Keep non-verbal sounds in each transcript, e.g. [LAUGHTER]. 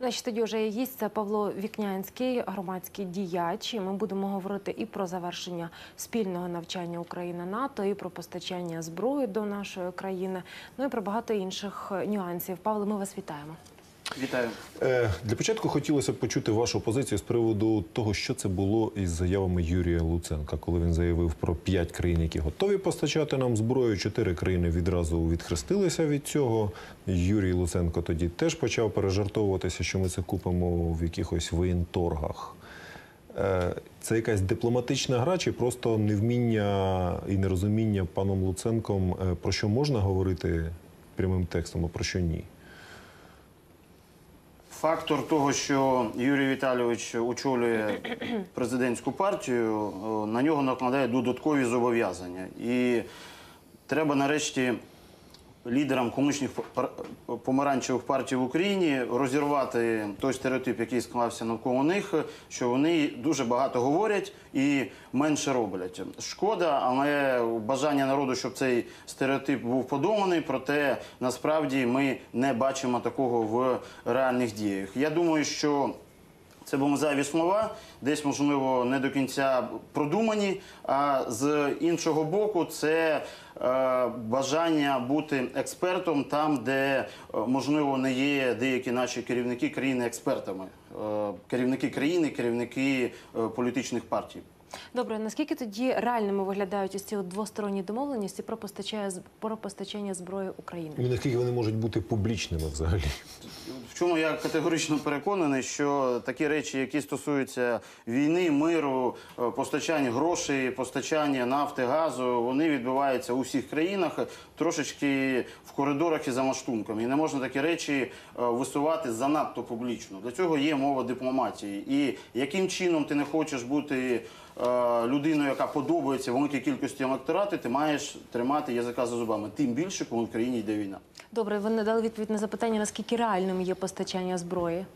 Значить, тоді вже є це Павло Вікнянський, громадський діяч. Ми будемо говорити і про завершення спільного навчання Україна НАТО, і про постачання зброї до нашої країни, ну і про багато інших нюансів. Павло, ми вас вітаємо. Вітаю. Е, Для початку хотілося б почути вашу позицію з приводу того, що це було із заявами Юрія Луценка, коли він заявив про п'ять країн, які готові постачати нам зброю. Чотири країни відразу відхрестилися від цього. Юрій Луценко тоді теж почав пережартовуватися, що ми це купимо в якихось воєнторгах. Е, Це якась дипломатична гра, чи просто невміння і нерозуміння паном Луценком, е, про що можна говорити прямим текстом, а про що ні? Фактор того, що Юрій Віталійович очолює [CLEARS THROAT] президентську партію, на нього накладає додаткові зобов'язання. І треба нарешті лідерам комунічних помаранчевих партій в Україні розірвати той стереотип, який склався навколо них, що вони дуже багато говорять і менше роблять. Шкода, але бажання народу, щоб цей стереотип був подоланий, проте насправді ми не бачимо такого в реальних діях. Я думаю, що це були зайві слова, десь, можливо, не до кінця продумані. А з іншого боку, це бажання бути експертом там, де, е, можливо, не є деякі наші керівники країни експертами. Е, керівники країни, керівники е, політичних партій. Добре, наскільки тоді реальними виглядають ось ці от двосторонні домовленості про постачання з- про постачання зброї Україні? І наскільки вони можуть бути публічними взагалі? В чому я категорично переконаний, що такі речі, які стосуються війни, миру, е, постачання грошей, постачання нафти, газу, вони відбуваються у всіх країнах трошечки в коридорах і за маштунками. І не можна такі речі е, висувати занадто публічно. Для цього є мова дипломатії. І яким чином ти не хочеш бути людиною, яка подобається великій кількості електорати, ти маєш тримати язика за зубами. Тим більше, коли в країні йде війна. Добре, ви не дали відповідь на запитання, наскільки реальним є постачання зброї.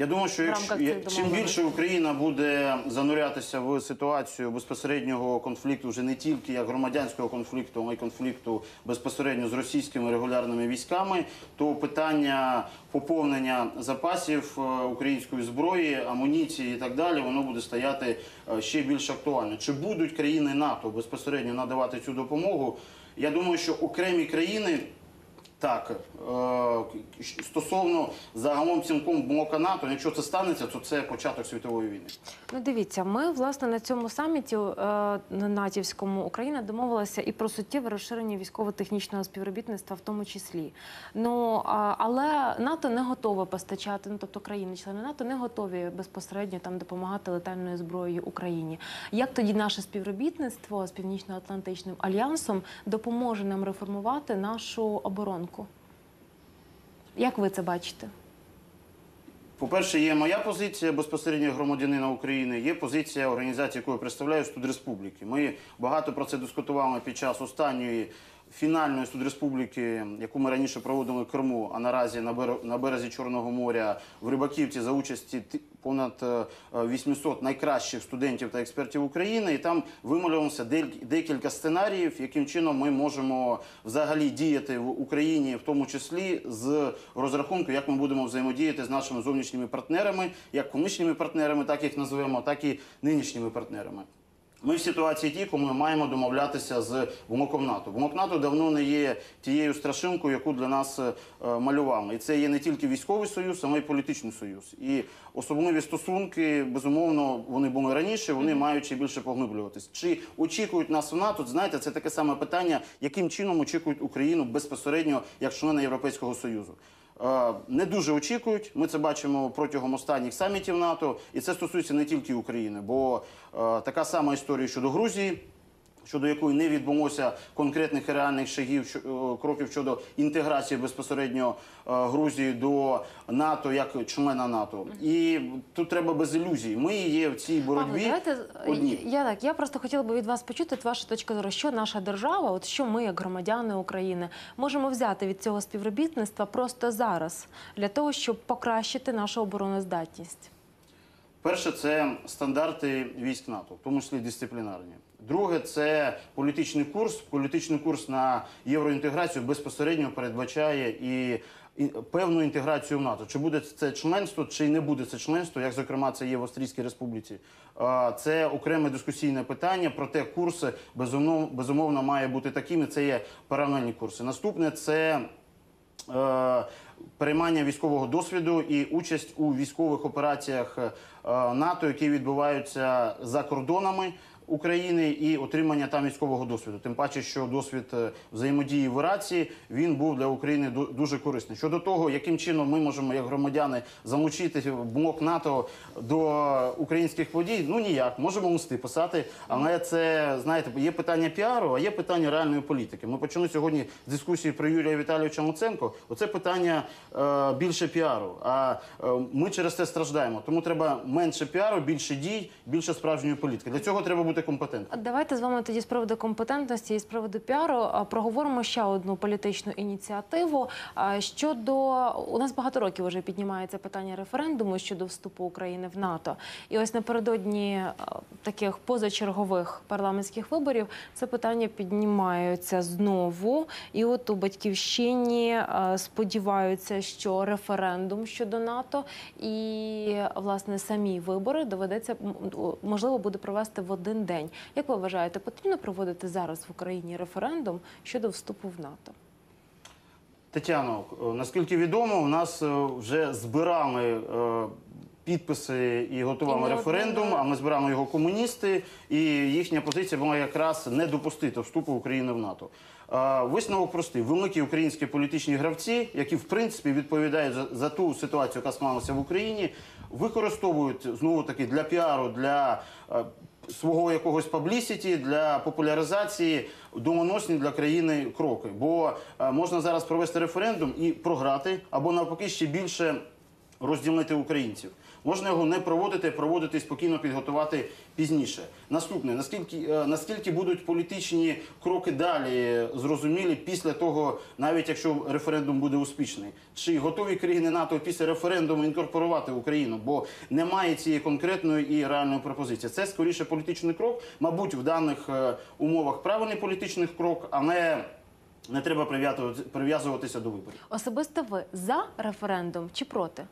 Я думаю, що якщо, рамках цих чим домовленостей. більше Україна буде занурятися в ситуацію безпосереднього конфлікту, вже не тільки як громадянського конфлікту, але й конфлікту безпосередньо з російськими регулярними військами, то питання поповнення запасів е, української зброї, амуніції і так далі, воно буде стояти е, ще більш актуально. Чи будуть країни НАТО безпосередньо надавати цю допомогу? Я думаю, що окремі країни. Так, е, стосовно загалом цілком блока НАТО, якщо це станеться, то це початок світової війни. Ну, дивіться, ми власне на цьому саміті е, на натівському Україна домовилася і про суттєве розширення військово-технічного співробітництва, в тому числі. Ну але НАТО не готове постачати, ну тобто країни-члени НАТО не готові безпосередньо там допомагати летальною зброєю Україні. Як тоді наше співробітництво з Північно-Атлантичним альянсом допоможе нам реформувати нашу оборонку? Як ви це бачите? По-перше, є моя позиція безпосередньо громадянина України, є позиція організації, яку я представляю Студреспубліки. Ми багато про це дискутували під час останньої фінальної Студреспубліки, яку ми раніше проводили в Криму, а наразі на бере- на березі Чорного моря в Рибаківці за участі понад е, 800 найкращих студентів та експертів України. І там вималювалося декілька сценаріїв, яким чином ми можемо взагалі діяти в Україні, в тому числі з розрахунку, як ми будемо взаємодіяти з нашими зовнішніми партнерами, як колишніми партнерами, так їх називаємо, так і нинішніми партнерами. Ми в ситуації ті, коли ми маємо домовлятися з блоком НАТО. Блок НАТО давно не є тією страшилкою, яку для нас е, малювали. І це є не тільки військовий союз, але й політичний союз. І особливі стосунки, безумовно, вони були раніше, вони мають ще більше поглиблюватись. Чи очікують нас в НАТО? Знаєте, це таке саме питання, яким чином очікують Україну безпосередньо як члена Європейського Союзу. Е, Не дуже очікують. Ми це бачимо протягом останніх самітів НАТО, і це стосується не тільки України, бо е, така сама історія щодо Грузії. Щодо якої не відбулося конкретних і реальних шагів е, кроків щодо інтеграції безпосередньо е, Грузії до НАТО як члена НАТО, і тут треба без ілюзій. Ми є в цій боротьбі Павло, давайте одні. я так. Я просто хотіла би від вас почути вашу точку зору, що наша держава, от що ми, як громадяни України, можемо взяти від цього співробітництва просто зараз для того, щоб покращити нашу обороноздатність. Перше, це стандарти військ НАТО, в тому числі дисциплінарні. Друге, це політичний курс. Політичний курс на євроінтеграцію безпосередньо передбачає і певну інтеграцію в НАТО. Чи буде це членство, чи не буде це членство, як зокрема це є в Австрійській Республіці. Це окреме дискусійне питання. Проте курси безумовно, безумовно має бути такими. Це є паралельні курси. Наступне це е, переймання військового досвіду і участь у військових операціях е, НАТО, які відбуваються за кордонами. України і отримання там військового досвіду. Тим паче, що досвід е, взаємодії в Ірації він був для України дуже корисний. Щодо того, яким чином ми можемо, як громадяни, залучити блок НАТО до українських подій, ну ніяк можемо мости писати, але це знаєте, є питання піару, а є питання реальної політики. Ми почали сьогодні з дискусії про Юрія Віталійовича Луценко. Оце питання е, більше піару. А е, ми через це страждаємо. Тому треба менше піару, більше дій, більше справжньої політики. Для цього треба бути компетентним. Давайте з вами тоді з приводу компетентності і з приводу піару проговоримо ще одну політичну ініціативу. Щодо у нас багато років вже піднімається питання референдуму щодо вступу України в НАТО. І ось напередодні таких позачергових парламентських виборів це питання піднімаються знову. І от у батьківщині сподіваються, що референдум щодо НАТО і власне самі вибори доведеться можливо буде провести в один день. Як ви вважаєте, потрібно проводити зараз в Україні референдум щодо вступу в НАТО? Тетяно, е, наскільки відомо, у нас е, вже збирали е, підписи і готували референдум, а ми збирали його комуністи, і їхня позиція була якраз не допустити вступу України в НАТО. Висновок простий: великі українські політичні гравці, які в принципі відповідають за, за ту ситуацію, яка склалася в Україні, використовують знову таки для піару, для свого якогось паблісіті для популяризації домоносні для країни кроки. Бо е, можна зараз провести референдум і програти, або навпаки ще більше розділити українців. Можна його не проводити, проводити спокійно підготувати пізніше. Наступне, наскільки, е, наскільки будуть політичні кроки далі зрозумілі після того, навіть якщо референдум буде успішний, чи готові країни НАТО після референдуму інкорпорувати Україну? Бо немає цієї конкретної і реальної пропозиції. Це скоріше політичний крок. Мабуть, в даних е, умовах правильний політичний крок, але не треба прив'язувати- прив'язуватися до виборів. Особисто ви за референдум чи проти?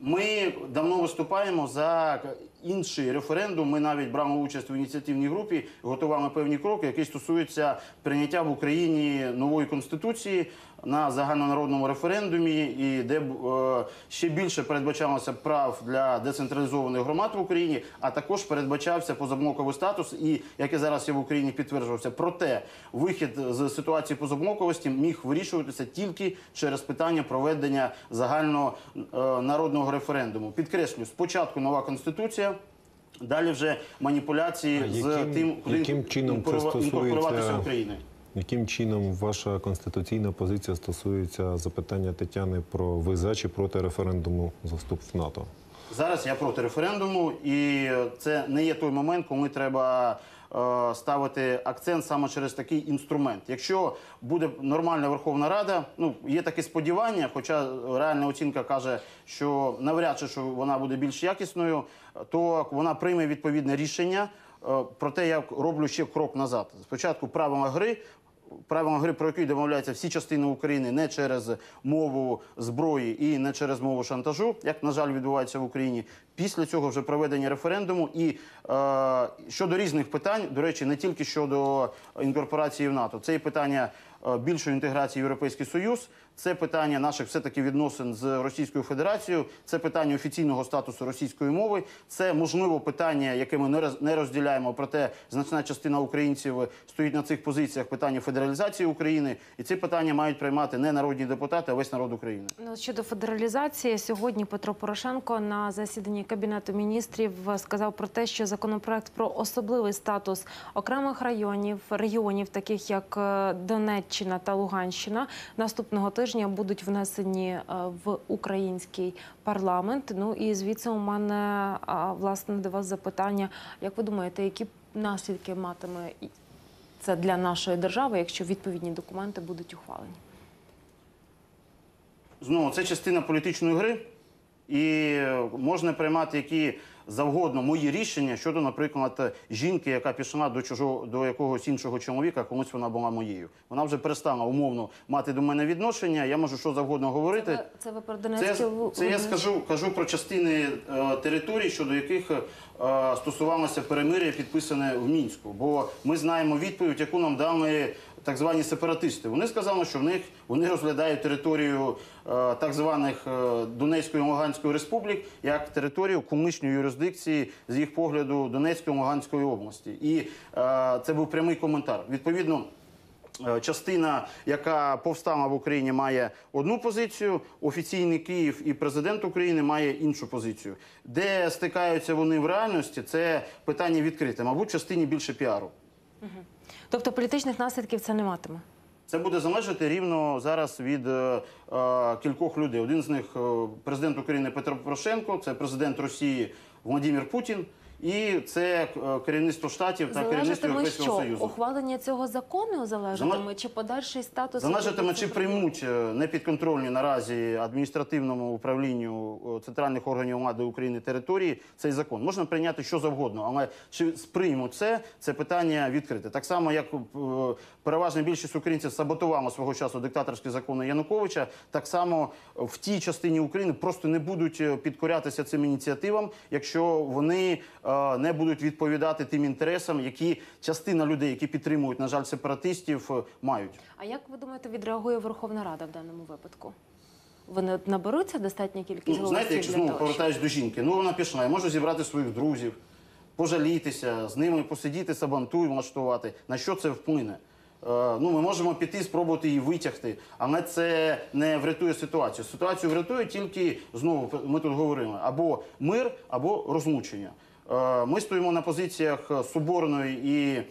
Ми давно виступаємо за інший референдум. Ми навіть брали участь в ініціативній групі, готували певні кроки, які стосуються прийняття в Україні нової конституції на загальнонародному референдумі, і де б, е, ще більше передбачалося прав для децентралізованих громад в Україні, а також передбачався позаблоковий статус, і який зараз є в Україні підтверджувався. Проте вихід з ситуації позаблоковості міг вирішуватися тільки через питання проведення загальнонародного референдуму. Підкреслю, спочатку нова конституція. Далі вже маніпуляції А з яким- тим, куди яким чином інкорпоруватися України. Яким чином ваша конституційна позиція стосується запитання Тетяни про ви за чи проти референдуму за вступ в НАТО? Зараз я проти референдуму, і це не є той момент, коли треба е, ставити акцент саме через такий інструмент. Якщо буде нормальна Верховна Рада, ну є таке сподівання, хоча реальна оцінка каже, що навряд чи що вона буде більш якісною, то вона прийме відповідне рішення. е, Про те, я роблю ще крок назад. Спочатку правила гри правила гри, про які домовляються всі частини України не через мову зброї і не через мову шантажу, як на жаль відбувається в Україні. Після цього вже проведення референдуму. І е, щодо різних питань, до речі, не тільки щодо інкорпорації в НАТО, це і питання більшої інтеграції в Європейський Союз, це питання наших все таки відносин з Російською Федерацією, це питання офіційного статусу російської мови, це можливо питання, яке ми не роз- не розділяємо. Проте значна частина українців стоїть на цих позиціях питання федералізації України, і ці питання мають приймати не народні депутати, а весь народ України. Ну, щодо федералізації, сьогодні Петро Порошенко на засіданні Кабінету міністрів сказав про те, що законопроект про особливий статус окремих районів, регіонів, таких як е, Донеччина та Луганщина, наступного тижня будуть внесені е, в український парламент. Ну і звідси у мене власне до вас запитання: як ви думаєте, які наслідки матиме це для нашої держави, якщо відповідні документи будуть ухвалені? Знову це частина політичної гри, і можна приймати які завгодно мої рішення щодо, наприклад, жінки, яка пішла до чужого до якогось іншого чоловіка, комусь вона була моєю. Вона вже перестала умовно мати до мене відношення. Я можу що завгодно говорити. Це, Це ви про Це, Донецьку я- це я скажу, кажу про частини е, територій, щодо яких е, стосувалося перемир'я, підписане в Мінську. Бо ми знаємо відповідь, яку нам дали так звані сепаратисти. Вони сказали, що в них вони розглядають територію е, так званих е, Донецької і Луганської республік як територію колишньої юрисдикції з їх погляду Донецької і Луганської області. І е, це був прямий коментар. Відповідно. Е, Частина, яка повстала в Україні, має одну позицію. Офіційний Київ і президент України має іншу позицію. Де стикаються вони в реальності, це питання відкрите. Мабуть, частині більше піару. Тобто політичних наслідків це не матиме. Це буде залежати рівно зараз від е, е, кількох людей. Один з них е, президент України Петро Порошенко, це президент Росії Владимир Путін, і це е, керівництво штатів та керівництво Європейського що? Союзу. Ухвалення цього закону залежатиме, чи подальший статус Залежатиме, чи приймуть е, непідконтрольні наразі адміністративному управлінню е, центральних органів влади України території цей закон. Можна прийняти що завгодно, але чи сприймуть це, це питання відкрите. Так само, як переважна більшість українців саботувала свого часу диктаторські закони Януковича, так само в тій частині України просто не будуть підкорятися цим ініціативам, якщо вони не будуть відповідати тим інтересам, які частина людей, які підтримують, на жаль, сепаратистів, е, мають. А як ви думаєте, відреагує Верховна Рада в даному випадку? Вони наберуться достатня кількість Ну, знаєте, якщо знову повертаюсь до жінки, ну вона пішла, я можу зібрати своїх друзів, пожалітися, з ними посидіти, сабантуй влаштувати. На що це вплине? Е, ну, ми можемо піти, спробувати її витягти, але це не врятує ситуацію. Ситуацію врятує тільки знову ми тут говоримо або мир, або розлучення. Е, ми стоїмо на позиціях соборної і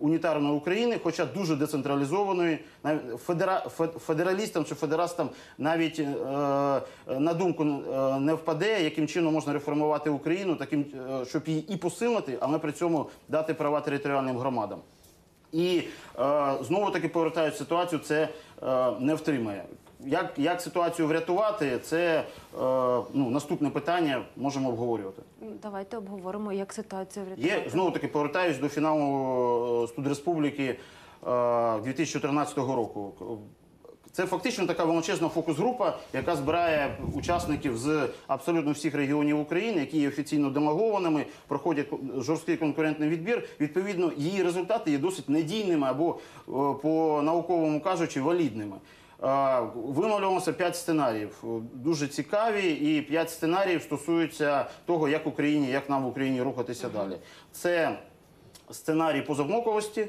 унітарної України, хоча дуже децентралізованої, федера, федералістам чи федерастам навіть е, на думку е, не впаде, яким чином можна реформувати Україну, таким, е, щоб її і посилити, але при цьому дати права територіальним громадам. І е, знову таки повертають ситуацію, це е, не втримає. Як, як ситуацію врятувати, це е, ну, наступне питання можемо обговорювати. Давайте обговоримо, як ситуацію врятувати. Є знову таки повертаюсь до фіналу е, Студреспубліки е, 2014 року. Це фактично така величезна фокус-група, яка збирає учасників з абсолютно всіх регіонів України, які є офіційно демагованими, проходять жорсткий конкурентний відбір. Відповідно, її результати є досить надійними або е, по науковому кажучи, валідними. Е, Вимовлювалося п'ять сценаріїв, е, дуже цікаві, і п'ять сценаріїв стосуються того, як Україні, як нам в Україні рухатися далі. Це сценарій позавмоковості.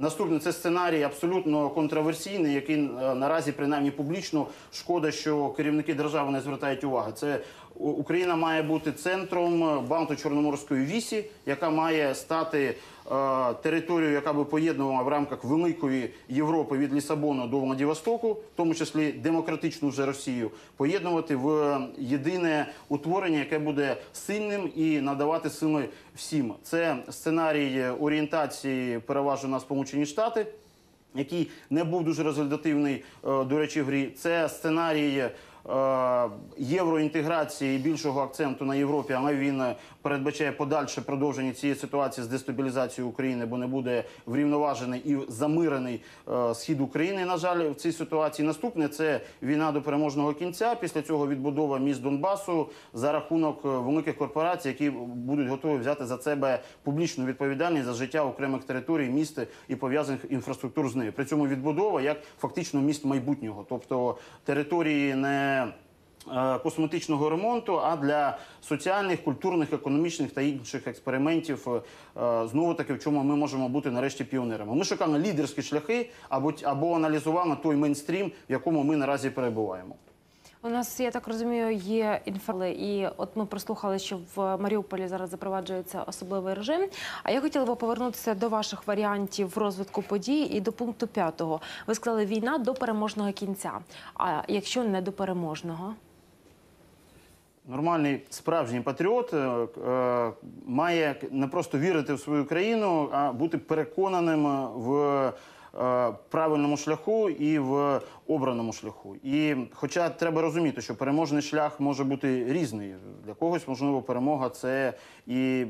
Наступний це сценарій абсолютно контроверсійний, який е, наразі принаймні публічно шкода, що керівники держави не звертають уваги. Це Україна має бути центром Балто-Чорноморської вісі, яка має стати е, територією, яка би поєднувала в рамках великої Європи від Лісабону до Владивостоку, в тому числі демократичну вже Росію, поєднувати в єдине утворення, яке буде сильним і надавати сили всім. Це сценарій орієнтації переважно на Сполучені Штати. Який не був дуже результативний, е, до речі, в грі. Це сценарій євроінтеграції і більшого акценту на Європі, але він е, передбачає подальше продовження цієї ситуації з дестабілізацією України, бо не буде врівноважений і замирений е, схід України. На жаль, в цій ситуації наступне це війна до переможного кінця. Після цього відбудова міст Донбасу за рахунок е, великих корпорацій, які будуть готові взяти за себе публічну відповідальність за життя окремих територій, міст і пов'язаних інфраструктур з нею. При цьому відбудова як фактично міст майбутнього, тобто території не косметичного ремонту, а для соціальних, культурних, економічних та інших експериментів. е, Знову таки, в чому ми можемо бути нарешті піонерами. Ми шукаємо лідерські шляхи або, або аналізуємо той мейнстрім, в якому ми наразі перебуваємо. У нас, я так розумію, є інфали, і от ми прослухали, що в Маріуполі зараз запроваджується особливий режим. А я хотіла би повернутися до ваших варіантів розвитку подій і до пункту п'ятого. Ви сказали війна до переможного кінця. А якщо не до переможного? Нормальний справжній патріот е, е, має не просто вірити в свою країну, а бути переконаним в е, е, правильному шляху і в обраному шляху. І хоча треба розуміти, що переможний шлях може бути різний. Для когось, можливо, перемога це і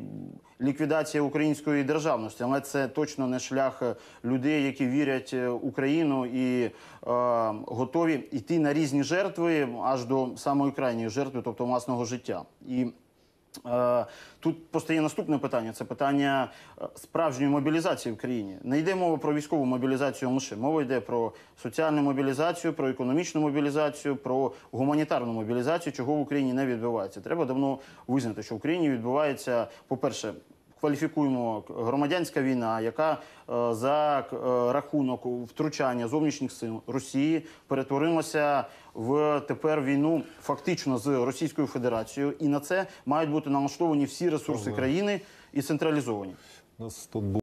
ліквідація української державності, але це точно не шлях людей, які вірять в Україну і е, готові йти на різні жертви аж до самої крайньої жертви, тобто власного життя. І Е, Тут постає наступне питання: це питання е, справжньої мобілізації в країні. Не йде мова про військову мобілізацію лише. Мова йде про соціальну мобілізацію, про економічну мобілізацію, про гуманітарну мобілізацію, чого в Україні не відбувається. Треба давно визнати, що в Україні відбувається, по-перше, кваліфікуємо громадянська війна, яка е, за е, рахунок втручання зовнішніх сил Росії перетворилася в тепер війну фактично з Російською Федерацією, і на це мають бути налаштовані всі ресурси країни і централізовані. У нас тут